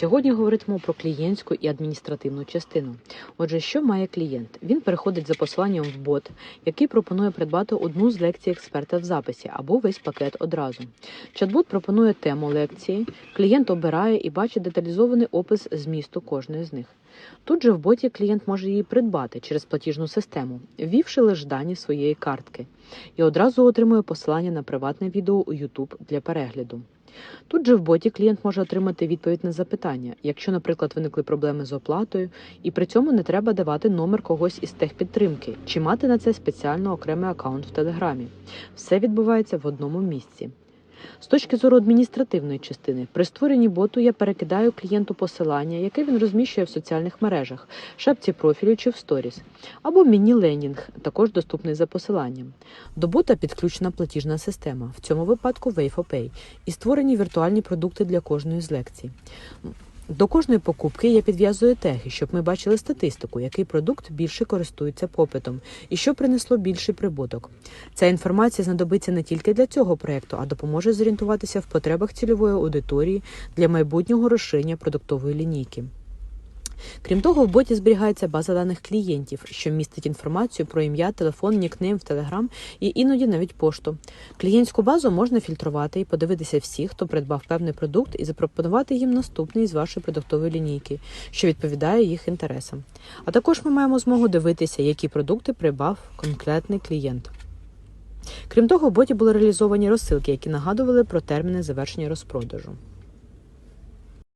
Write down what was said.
Сьогодні говоритимемо про клієнтську і адміністративну частину. Отже, що має клієнт? Він переходить за посиланням в бот, який пропонує придбати одну з лекцій експерта в записі або весь пакет одразу. Чат-бот пропонує тему лекції, клієнт обирає і бачить деталізований опис змісту кожної з них. Тут же в боті клієнт може її придбати через платіжну систему, ввівши лише дані своєї картки, і одразу отримує посилання на приватне відео у YouTube для перегляду. Тут же в боті клієнт може отримати відповідь на запитання, якщо, наприклад, виникли проблеми з оплатою, і при цьому не треба давати номер когось із техпідтримки чи мати на це спеціально окремий аккаунт в Телеграмі. Все відбувається в одному місці. З точки зору адміністративної частини, при створенні боту я перекидаю клієнту посилання, яке він розміщує в соціальних мережах, шапці профілю чи в сторіс, або міні-ленінг, також доступний за посиланням. До бота підключена платіжна система, в цьому випадку WayFoPay, і створені віртуальні продукти для кожної з лекцій. До кожної покупки я підв'язую теги, щоб ми бачили статистику, який продукт більше користується попитом і що принесло більший прибуток. Ця інформація знадобиться не тільки для цього проекту, а допоможе зорієнтуватися в потребах цільової аудиторії для майбутнього розширення продуктової лінійки. Крім того, в боті зберігається база даних клієнтів, що містить інформацію про ім'я, телефон, нікнейм в Телеграм і іноді навіть пошту. Клієнтську базу можна фільтрувати і подивитися всіх, хто придбав певний продукт, і запропонувати їм наступний з вашої продуктової лінійки, що відповідає їх інтересам. А також ми маємо змогу дивитися, які продукти придбав конкретний клієнт. Крім того, в боті були реалізовані розсилки, які нагадували про терміни завершення розпродажу.